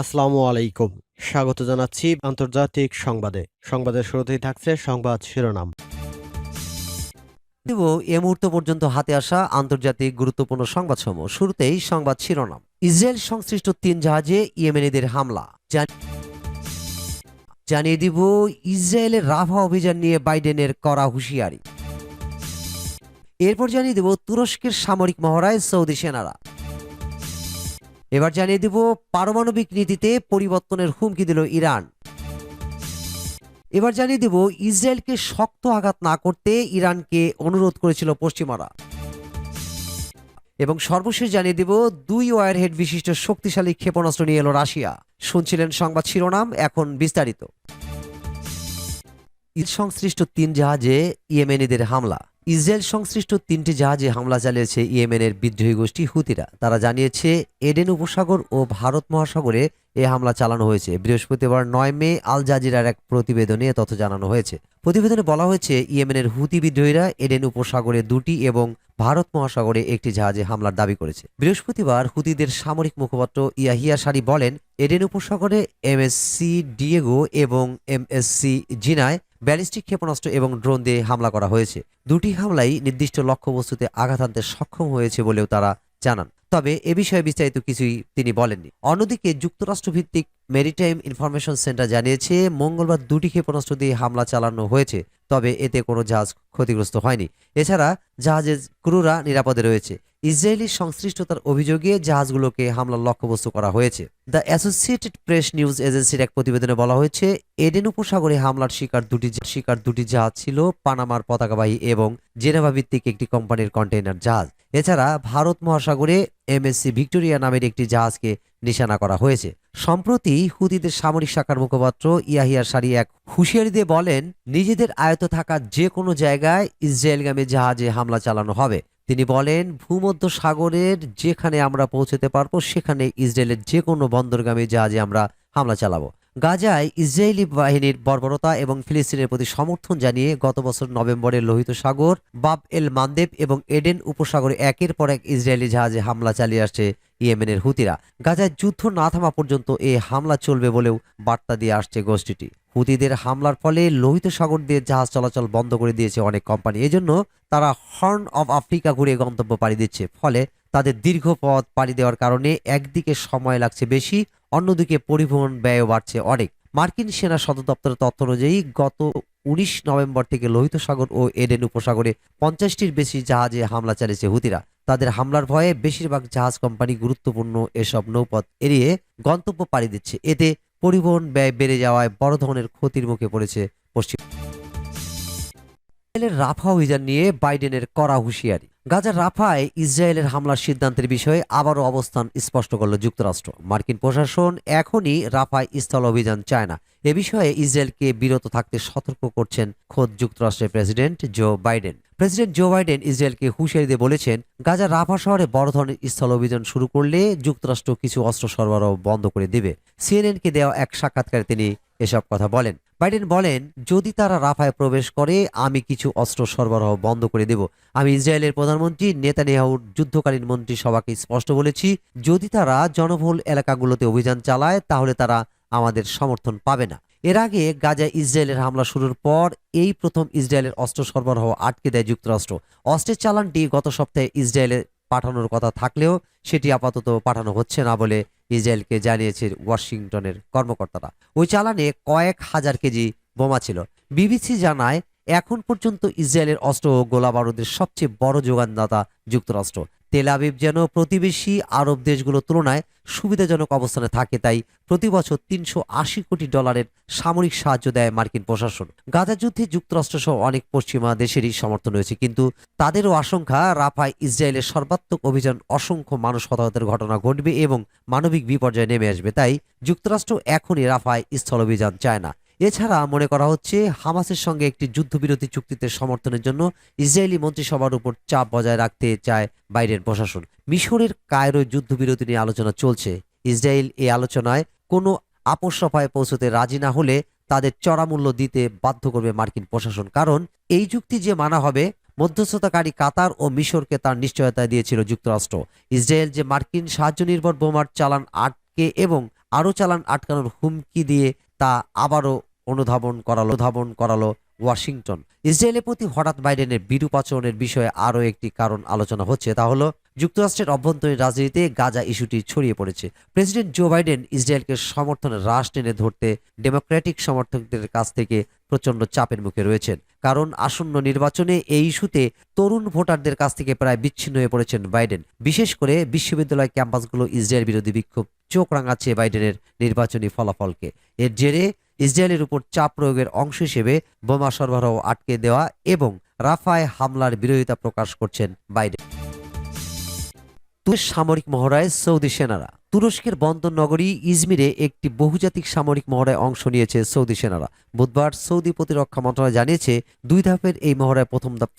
আসসালামু আলাইকুম। স্বাগত জানাচ্ছি আন্তর্জাতিক সংবাদে। সংবাদের শুরুতেই থাকছে সংবাদ শিরোনাম। এ মুহূর্ত পর্যন্ত হাতে আসা আন্তর্জাতিক গুরুত্বপূর্ণ সংবাদসমূহ। শুরুতেই সংবাদ শিরোনাম। ইসরায়েল সংশ্লিষ্ট তিন জাহাজে ইয়েমেনিদের হামলা। জানিয়ে দিব, ইসরায়েলের রাফা অভিযান নিয়ে বাইডেনের করা হুঁশিয়ারি। এরপর জানিয়ে দেব, তুরস্কের সামরিক মহড়ায় সৌদি সেনারা। এবার জানিয়ে দিব পারমাণবিক নীতিতে পরিবর্তনের হুমকি দিল ইরান। এবার জানিয়ে দেব ইসরায়েলকে শক্ত আঘাত না করতে ইরানকে অনুরোধ করেছিল পশ্চিমারা। এবং সর্বশেষ জানিয়ে দেব দুই ওয়ারহেড বিশিষ্ট শক্তিশালী ক্ষেপণাস্ত্র নিয়ে এলো রাশিয়া। শুনছিলেন সংবাদ শিরোনাম, এখন বিস্তারিত। ইস সংশ্লিষ্ট তিন জাহাজে ইয়েমেনিদের হামলা। ইসরায়েল সংশ্লিষ্ট তিনটি জাহাজে হামলা চালিয়েছে ইয়েমেনের বিদ্রোহী গোষ্ঠী হুতিরা। তারা জানিয়েছে, এডেন উপসাগর ও ভারত মহাসাগরে এ হামলা চালানো হয়েছে। বৃহস্পতিবার নয় মে আল জাজিরার এক প্রতিবেদনে তথ্য জানানো হয়েছে। প্রতিবেদনে বলা হয়েছে, ইয়েমেনের হুতি বিদ্রোহীরা এডেন উপসাগরে দুটি এবং ভারত মহাসাগরে একটি জাহাজে হামলার দাবি করেছে। বৃহস্পতিবার হুতিদের সামরিক মুখপাত্র ইয়াহিয়া সারি বলেন এডেন উপসাগরে এমএসসি ডিয়েগো এবং এমএসসি জিনায় ব্যালিস্টিক ক্ষেপণাস্ত্র এবং ড্রোন দিয়ে হামলা করা হয়েছে। দুটি হামলাই নির্দিষ্ট লক্ষ্যবস্তুতে আঘাত আনতে সক্ষম হয়েছে বলেও তারা জানান। তবে এ বিষয়ে বিস্তারিত কিছুই তিনি বলেননি। অন্যদিকে যুক্তরাষ্ট্রভিত্তিক মেরিটাইম ইনফরমেশন সেন্টার জানিয়েছে, মঙ্গলবার দুটি ক্ষেপণাস্ত্র দিয়ে হামলা চালানো হয়েছে। তবে এতে কোনো জাহাজ ক্ষতিগ্রস্ত হয়নি। এছাড়া জাহাজের ক্রুরা নিরাপদে রয়েছে। ইসরায়েলি সংশ্লিষ্টতার অভিযোগে জাহাজগুলোকে হামলার লক্ষ্যবস্তু করা হয়েছে। দ্য অ্যাসোসিয়েটেড প্রেস নিউজ এজেন্সির এক প্রতিবেদনে বলা হয়েছে, এডেন উপসাগরে হামলার শিকার দুটি শিকার দুটি জাহাজ ছিল পানামার পতাকাবাহী এবং জেনেভা ভিত্তিক একটি কোম্পানির কন্টেইনার জাহাজ। এছাড়া ভারত মহাসাগরে এমএসসি ভিক্টোরিয়া নামের একটি জাহাজকে নিশানা করা হয়েছে। সম্প্রতি হুদিদের সামরিক শাখার মুখপাত্র ইয়াহিয়া সারি এক হুঁশিয়ারি দিয়ে বলেন, নিজেদের আয়ত থাকা যে কোনো জায়গায় ইসরায়েলগামী জাহাজে হামলা চালানো হবে। তিনি বলেন, ভূমধ্য সাগরের যেখানে আমরা পৌঁছতে পারব, সেখানে ইসরায়েলের যে কোনো বন্দরগামী জাহাজে আমরা হামলা চালাবো। গাজায় ইসরায়েলি বাহিনীর বর্বরতা এবং ফিলিস্তিনের প্রতি সমর্থন জানিয়ে গত বছর নভেম্বরে লোহিত সাগর, বাব এল মান্দেব এবং এডেন উপসাগরে একের পর এক ইসরায়েলি জাহাজে হামলা চালিয়ে আসছে ইয়েমেনের হুতিরা। গাজায় যুদ্ধ না থামা পর্যন্ত এ হামলা চলবে বলেও বার্তা দিয়ে আসছে গোষ্ঠীটি। হুতিদের হামলার ফলে লোহিত সাগর দিয়ে জাহাজ চলাচল বন্ধ করে দিয়েছে অনেক কোম্পানি। এজন্য তারা হর্ন অব আফ্রিকা ঘুরে গন্তব্য পাড়ি দিচ্ছে। ফলে তাদের দীর্ঘ পথ পাড়ি দেওয়ার কারণে একদিকে সময় লাগছে বেশি, অন্যদিকে পরিবহন ব্যয় বাড়ছে অনেক। মার্কিন সেনা সদর দপ্তরের তথ্য অনুযায়ী গত উনিশ নভেম্বর থেকে লোহিত সাগর ও এডেন উপসাগরে পঞ্চাশটির বেশি জাহাজে হামলা চালিয়েছে হুতিরা। তাদের হামলার ভয়ে বেশিরভাগ জাহাজ কোম্পানি গুরুত্বপূর্ণ এসব নৌপথ এড়িয়ে গন্তব্য পাড়ি দিচ্ছে। এতে পরিবহন ব্যয় বেড়ে যাওয়ায় বড় ধরনের ক্ষতির মুখে পড়েছে পশ্চিম ইসরায়েলের রাফা অভিযান নিয়ে বাইডেনের কড়া হুঁশিয়ারি। গাজার রাফায় ইসরায়েলের হামলার সিদ্ধান্তের বিষয়ে আবারও অবস্থান স্পষ্ট করল যুক্তরাষ্ট্র। মার্কিন প্রশাসন এখনই রাফায় স্থল অভিযান চায় না। এ বিষয়ে ইসরায়েলকে বিরত থাকতে সতর্ক করছেন খোদ যুক্তরাষ্ট্রের president Joe Biden. President Joe Biden ইসরায়েলকে হুঁশিয়ারি দিয়ে বলেছেন, গাজার রাফা শহরে বড় ধরনের স্থল অভিযান শুরু করলে যুক্তরাষ্ট্র কিছু অস্ত্র সরবরাহ বন্ধ করে দেবে। সিএনএনকে দেওয়া এক সাক্ষাৎকারে তিনি এসব কথা বলেন। বাইডেন বলেন, যদি তারা রাফায় প্রবেশ করে, আমি কিছু অস্ত্র সরবরাহ বন্ধ করে দেব। আমি ইসরায়েলের প্রধানমন্ত্রী নেতানিয়াহুর যুদ্ধকালীন মন্ত্রী সভাকে স্পষ্ট বলেছি, যদি তারা জনবহুল এলাকাগুলোতে অভিযান চালায়, তাহলে তারা আমাদের সমর্থন পাবে না। এর আগে গাজায় ইসরায়েলের হামলা শুরুর পর এই প্রথম ইসরায়েলের অস্ত্র সরবরাহ আটকে দেয় যুক্তরাষ্ট্র। অস্ত্রের চালানটি গত সপ্তাহে ইসরায়েলে পাঠানোর কথা থাকলেও সেটি আপাতত পাঠানো হচ্ছে না বলে ইসরায়েলকে জানিয়েছে ওয়াশিংটনের কর্মকর্তারা। ওই চালানে কয়েক হাজার কেজি বোমা ছিল। বিবিসি জানায়, এখন পর্যন্ত ইসরায়েলের অস্ত্র ও গোলাবারুদের সবচেয়ে বড় যোগানদাতা যুক্তরাষ্ট্র। তেল আবিব যেন প্রতিবেশী আরব দেশগুলোর তুলনায় সুবিধাজনক অবস্থানে থাকে, তাই প্রতি বছর তিনশো আশি কোটি ডলারের সামরিক সাহায্য দেয় মার্কিন প্রশাসন। গাজা যুদ্ধে যুক্তরাষ্ট্র সহ অনেক পশ্চিমা দেশেরই সমর্থন রয়েছে, কিন্তু তাদেরও আশঙ্কা, রাফায় ইসরায়েলের সর্বাত্মক অভিযান অসংখ্য মানুষ হতাহতের ঘটনা ঘটবে এবং মানবিক বিপর্যয় নেমে আসবে, তাই যুক্তরাষ্ট্র এখনই রাফায় স্থল অভিযান চায় না। এছাড়া মনে করা হচ্ছে হামাসের সঙ্গে একটি যুদ্ধবিরতি চুক্তিতে সমর্থনের জন্য ইসরায়েলি মন্ত্রিসভার উপর চাপ বজায় রাখতে চায় বাইডেন প্রশাসন। মিশরের কায়রো যুদ্ধবিরতি নিয়ে আলোচনা চলছে। ইসরায়েল এই আলোচনায় কোনো আপোষ পৌঁছতে রাজি না হলে তাদের চড়া মূল্য দিতে বাধ্য করবে মার্কিন প্রশাসন। কারণ এই যুক্তি যে মানা হবে, মধ্যস্থতাকারী কাতার ও মিশরকে তার নিশ্চয়তা দিয়েছিল যুক্তরাষ্ট্র। ইসরায়েল যে মার্কিন সাহায্য নির্ভর বোমার চালান আটকে এবং আরও চালান আটকানোর হুমকি দিয়ে তা আবারও অনুধাবন করালো ধাবন করালো ওয়াশিংটন। ইসরায়েলের প্রতি হঠাৎ বাইডেনের বিরূপ আচরণের বিষয়ে আরও একটি কারণ আলোচনা হচ্ছে, তা হলো যুক্তরাষ্ট্রের অভ্যন্তরীণ রাজনীতিতে গাজা ইস্যুটি ছড়িয়ে পড়েছে। প্রেসিডেন্ট জো বাইডেন ইসরায়েলকে সমর্থনের হ্রাস টেনে ধরতে ডেমোক্রেটিক সমর্থকদের কাছ থেকে প্রচণ্ড চাপের মুখে রয়েছেন। কারণ আসন্ন নির্বাচনে এই ইস্যুতে তরুণ ভোটারদের কাছ থেকে প্রায় বিচ্ছিন্ন হয়ে পড়েছেন বাইডেন। বিশেষ করে বিশ্ববিদ্যালয় ক্যাম্পাসগুলো ইসরায়েল বিরোধী বিক্ষোভ চোখ রাঙাচ্ছে বাইডেনের নির্বাচনী ফলাফলকে। এর জেরে ইসরায়েলের উপর চাপ প্রয়োগের অংশ হিসেবে বোমা সরবরাহ আটকে দেওয়া এবং রাফায় হামলার বিরোধিতা প্রকাশ করছেন বাইডেন। তুরস্ক সামরিক মহড়ায় সৌদি সেনারা। তুরস্কের বন্দর নগরী ইজমিরে একটি বহুজাতিক সামরিক মহড়ায় অংশ নিয়েছে সৌদি সেনারা। বুধবার সৌদি প্রতিরক্ষা মন্ত্রণালয় জানিয়েছে, দুই ধাপের এই মহড়ায় প্রথম ধাপ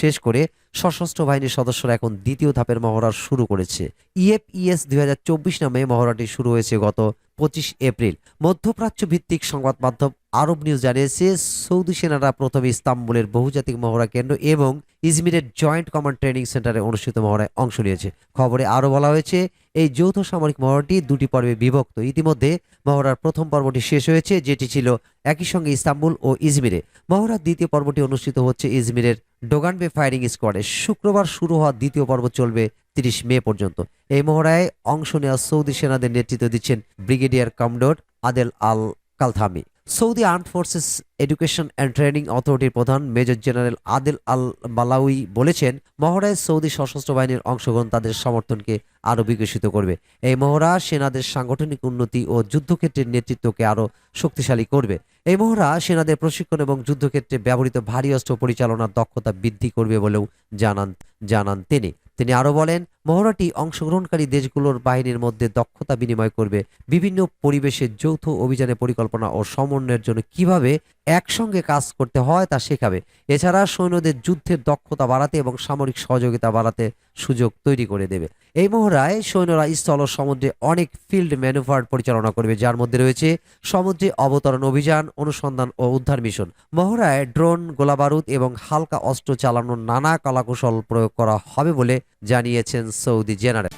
শেষ করে সশস্ত্র বাহিনীর সদস্যরা এখন দ্বিতীয় ধাপের মহড়া শুরু করেছে। ইএফইএস দুই হাজার চব্বিশ নামে মহড়াটি শুরু হয়েছে গত পঁচিশ এপ্রিল। মধ্যপ্রাচ্য ভিত্তিক সংবাদ মাধ্যম আরব নিউজ জানিয়েছে, সৌদি সেনারা প্রথমে ইস্তাম্বুলের বহুজাতিক মহড়া কেন্দ্র এবং ইজমিরের জয়েন্ট কমান্ড ট্রেনিং সেন্টারে অনুষ্ঠিত মহড়ায় অংশ নিয়েছে। খবরে আরও বলা হয়েছে, এই যৌথ সামরিক মহড়াটি দুটি পর্বে বিভক্ত। ইতিমধ্যে মহড়ার প্রথম পর্বটি শেষ হয়েছে, যেটি ছিল একই সঙ্গে ইস্তাম্বুল ও ইজমিরে। মহড়ার দ্বিতীয় পর্বটি অনুষ্ঠিত হচ্ছে ইজমিরের ডোগানবে ফায়ারিং স্কোয়াডে। শুক্রবার শুরু হওয়া দ্বিতীয় পর্ব চলবে তিরিশ মে পর্যন্ত। এই মহড়ায় অংশ নেওয়া সৌদি সেনাদের নেতৃত্ব দিচ্ছেন brigadier commodore Adel Al Kalthami Saudi arm forces education and training অথরিটির প্রধান major general Adel Al Balawi বলেছেন, মহড়ায় সৌদি সশস্ত্র বাহিনীর অংশগ্রহণ তাদের সমর্থনকে আরও বিকশিত করবে। এই মহড়া সেনাদের সাংগঠনিক উন্নতি ও যুদ্ধক্ষেত্রের নেতৃত্বকে আরও শক্তিশালী করবে। এই মহড়া সেনাদের প্রশিক্ষণ এবং যুদ্ধক্ষেত্রে ব্যবহৃত ভারী অস্ত্র পরিচালনার দক্ষতা বৃদ্ধি করবে বলেও জানান জানান তিনি। তিনি আরও বলেন, মহড়াটি অংশগ্রহণকারী দেশগুলোর বাহিনীর মধ্যে দক্ষতা বিনিময় করবে। বিভিন্ন পরিবেশে যৌথ অভিযানে পরিকল্পনা ও সমন্বয়ের জন্য কীভাবে একসঙ্গে কাজ করতে হয় তা শেখাবে। এছাড়া সৈন্যদের যুদ্ধের দক্ষতা বাড়াতে এবং সামরিক সহযোগিতা বাড়াতে সুযোগ তৈরি করে দেবে। এই মহড়ায় সৈন্যরা স্থল সমুদ্রে অনেক ফিল্ড ম্যানুভার পরিচালনা করবে, যার মধ্যে রয়েছে সমুদ্রে অবতরণ অভিযান, অনুসন্ধান ও উদ্ধার মিশন মহড়ায় ড্রোন, গোলাবারুদ এবং হালকা অস্ত্র চালানোর নানা কলাকৌশল প্রয়োগ করা হবে বলে জানিয়েছেন সৌদি জেনারেল।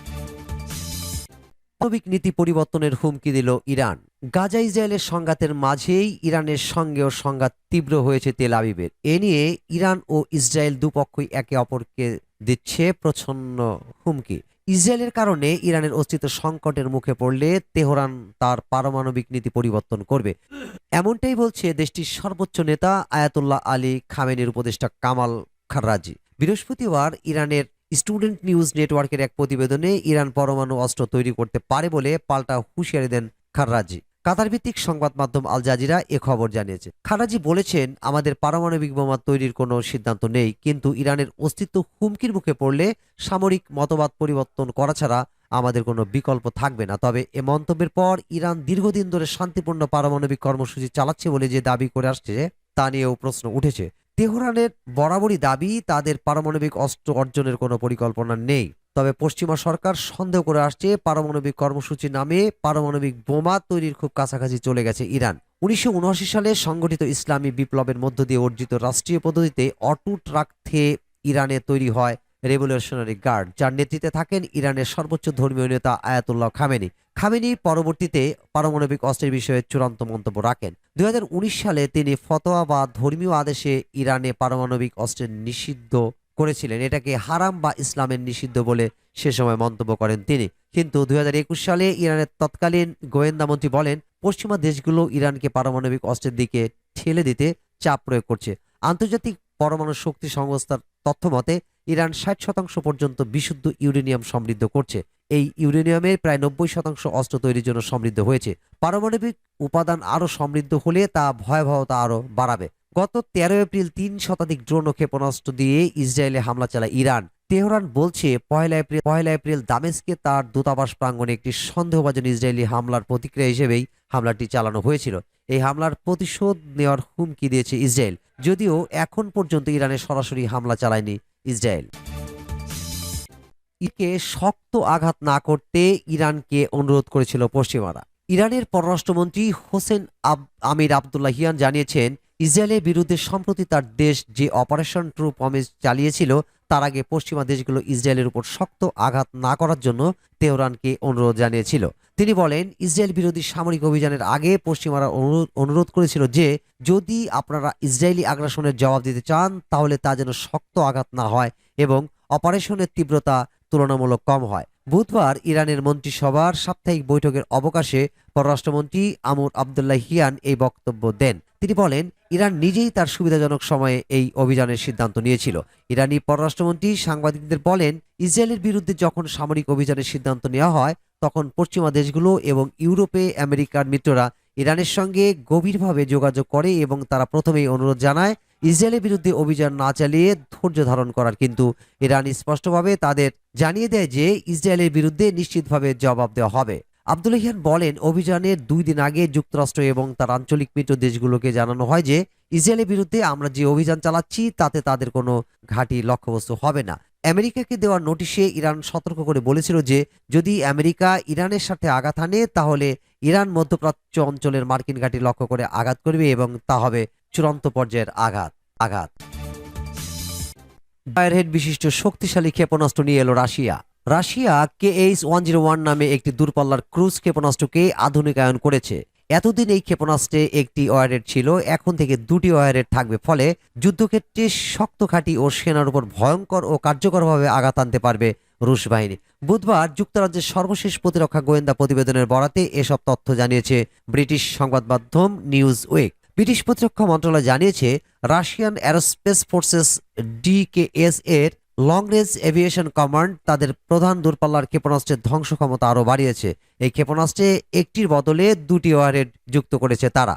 মানবিক নীতি পরিবর্তনের হুমকি দিল ইরান। গাজা ইসরায়েলের সংঘাতের মাঝেই ইরানের সঙ্গেও সংঘাত তীব্র হয়েছে তেল আবিবের। এ নিয়ে ইরান ও ইসরায়েল দুপক্ষই একে অপরকে দিচ্ছে প্রচ্ছন্ন হুমকি। ইসরায়েলের কারণে ইরানের অস্তিত্ব সংকটের মুখে পড়লে তেহরান তার পারমাণবিক নীতি পরিবর্তন করবে। এমনটাই বলছে দেশটির সর্বোচ্চ নেতা আয়াতুল্লাহ আলী খামেনের উপদেষ্টা কামাল খাররাজি বৃহস্পতিবার ইরানের স্টুডেন্ট নিউজ নেটওয়ার্কের এক প্রতিবেদনে ইরান পরমাণু অস্ত্র তৈরি করতে পারে বলে পাল্টা হুঁশিয়ারি দেন খাররাজি কাতার ভিত্তিক সংবাদ মাধ্যম আল জাজিরা এ খবর জানিয়েছে। খারাজি বলেছেন, আমাদের পারমাণবিক বোমা তৈরির কোনো সিদ্ধান্ত নেই, কিন্তু ইরানের অস্তিত্ব হুমকির মুখে পড়লে সামরিক মতবাদ পরিবর্তন করা ছাড়া আমাদের কোনো বিকল্প থাকবে না। তবে এ মন্তব্যের পর ইরান দীর্ঘদিন ধরে শান্তিপূর্ণ পারমাণবিক কর্মসূচি চালাচ্ছে বলে যে দাবি করে আসছে, তা নিয়েও প্রশ্ন উঠেছে। তেহরানের বরাবরই দাবি, তাদের পারমাণবিক অস্ত্র অর্জনের কোনো পরিকল্পনা নেই। তবে পশ্চিমা সরকার সন্দেহ করে আসছে, পারমাণবিক কর্মসূচি নামে পারমাণবিক বোমা তৈরির খুব কাছাকাছি চলে গেছে ইরান। উনিশশো উনআশি সালে সংগঠিত ইসলামী বিপ্লবের মধ্য দিয়ে অর্জিত রাষ্ট্রীয় পদ্ধতিতে অটুট রাখতে ইরানে তৈরি হয় রেভলিউশনারি গার্ড, যার নেতৃত্বে থাকেন ইরানের সর্বোচ্চ ধর্মীয় নেতা আয়াতুল্লাহ খামেনি। খামেনি পরবর্তীতে পারমাণবিক অস্ত্রের বিষয়ে চূড়ান্ত মন্তব্য রাখেন। দুই হাজার উনিশ সালে তিনি ফতোয়া বা ধর্মীয় আদেশে ইরানে পারমাণবিক অস্ত্রের নিষিদ্ধ করেছিলেন। এটাকে হারাম বা ইসলামের নিষিদ্ধ বলে সে সময় মন্তব্য করেন তিনি। কিন্তু দুই হাজার একুশ সালে ইরানের তৎকালীন গোয়েন্দা মন্ত্রী বলেন, পশ্চিমা দেশগুলো ইরানকে পারমাণবিক অস্ত্রের দিকে ঠেলে দিতে চাপ প্রয়োগ করছে। আন্তর্জাতিক পরমাণু শক্তি সংস্থার তথ্য মতে ইরান ষাট শতাংশ পর্যন্ত বিশুদ্ধ ইউরেনিয়াম সমৃদ্ধ করছে। এই ইউরেনিয়ামের প্রায় নব্বই শতাংশ অস্ত্র তৈরির জন্য সমৃদ্ধ হয়েছে। পারমাণবিক উপাদান আরও সমৃদ্ধ হলে তা ভয়াবহতা আরও বাড়াবে। গত তেরো এপ্রিল তিন শতাধিক ড্রোন ও ক্ষেপণাস্ত্র দিয়ে ইসরায়েলে হামলা চালায় ইরান। তেহরান বলছে, পয়লা এপ্রিল পয়লা এপ্রিল দামেস্কে তার দূতাবাস প্রাঙ্গণে একটি সন্দেহভাজন ইসরায়েলি হামলার প্রতিক্রিয়া হিসেবেই হামলাটি চালানো হয়েছিল। এই হামলার প্রতিশোধ নেওয়ার হুমকি দিয়েছে ইসরায়েল। যদিও এখন পর্যন্ত ইরানে সরাসরি হামলা চালায়নি ইসরায়েল। ইকে শক্ত আঘাত না করতে ইরানকে অনুরোধ করেছিল পশ্চিমারা। ইরানের পররাষ্ট্রমন্ত্রী হোসেন আব- আমির আবদুল্লাহিয়ান জানিয়েছেন, ইসরায়েলের বিরুদ্ধে সম্প্রতি তার দেশ যে অপারেশন ট্রু প্রমিস চালিয়েছিল তার আগে পশ্চিমা দেশগুলো ইসরায়েলের উপর শক্ত আঘাত না করার জন্য তেহরানকে অনুরোধ জানিয়েছিল। তিনি বলেন, ইসরায়েল বিরোধী সামরিক অভিযানের আগে পশ্চিমারা অনুরোধ করেছিল যে, যদি আপনারা ইসরায়েলি আগ্রাসনের জবাব দিতে চান, তাহলে তা যেন শক্ত আঘাত না হয় এবং অপারেশনের তীব্রতা তুলনামূলক কম হয়। বুধবার ইরানের মন্ত্রিসভার সাপ্তাহিক বৈঠকের অবকাশে পররাষ্ট্রমন্ত্রী আমর আবদুল্লাহ হিয়ান এই বক্তব্য দেন। তিনি বলেন, ইরান নিজেই তার সুবিধাজনক সময়ে এই অভিযানের সিদ্ধান্ত নিয়েছিল। ইরানি পররাষ্ট্রমন্ত্রী সাংবাদিকদের বলেন, ইসরায়েলের বিরুদ্ধে যখন সামরিক অভিযানের সিদ্ধান্ত নেওয়া হয়, তখন পশ্চিমা দেশগুলো এবং ইউরোপে আমেরিকার মিত্ররা ইরানের সঙ্গে গভীরভাবে যোগাযোগ করে এবং তারা প্রথমেই অনুরোধ জানায়, ইসরায়েলের বিরুদ্ধে অভিযান না চালিয়ে ধৈর্য ধারণ করার। কিন্তু ইরান স্পষ্টভাবে তাদের জানিয়ে দেয় যে, ইসরায়েলের বিরুদ্ধে নিশ্চিতভাবে জবাব দেওয়া হবে। আব্দুল হিয়ান বলেন অভিযানের দুই দিন আগে যুক্তরাষ্ট্র এবং তার আঞ্চলিক মিত্র দেশগুলোকে জানানো হয় যে, ইসরায়েলের বিরুদ্ধে আমরা যে অভিযান চালাচ্ছি, তাতে তাদের কোনো ঘাঁটি লক্ষ্যবস্তু হবে না। আমেরিকাকে দেওয়া নোটিশে ইরান সতর্ক করে বলেছিল যে, যদি আমেরিকা ইরানের সাথে আঘাত আনে তাহলে ইরান মধ্যপ্রাচ্য অঞ্চলের মার্কিন ঘাঁটি লক্ষ্য করে আঘাত করবে এবং তা হবে চূড়ান্ত পর্যায়ের আঘাত আঘাত। ফায়ারহেড বিশিষ্ট শক্তিশালী ক্ষেপণাস্ত্র নিয়ে এলো Russia. Russia K H one zero one নামে একটি দূরপাল্লার ক্রুজ ক্ষেপণাস্ত্রকে আধুনিকায়ন করেছে। এতদিন এই ক্ষেপণাস্ত্রে একটি ওয়ারেড ছিল, এখন থেকে দুটি ওয়ারেড থাকবে, ফলে যুদ্ধক্ষেত্রে শক্ত ঘাঁটি ও সেনার উপর ভয়ঙ্কর ও কার্যকরভাবে আঘাত আনতে পারবে রুশ বাহিনী। বুধবার যুক্তরাজ্যের সর্বশেষ প্রতিরক্ষা গোয়েন্দা প্রতিবেদনের বরাতে এসব তথ্য জানিয়েছে ব্রিটিশ সংবাদ মাধ্যম নিউজ উইক ব্রিটিশ প্রতিরক্ষা মন্ত্রণালয় জানিয়েছে, রাশিয়ান অ্যারোস্পেস ফোর্সেস ডিকেএস এর লং রেঞ্জ এভিয়েশন কমান্ড তাদের প্রধান দূরপাল্লার ক্ষেপণাস্ত্রের ধ্বংস ক্ষমতা আরও বাড়িয়েছে। এই ক্ষেপণাস্ত্রে একটির বদলে দুটি ওয়ারেড যুক্ত করেছে তারা তারা।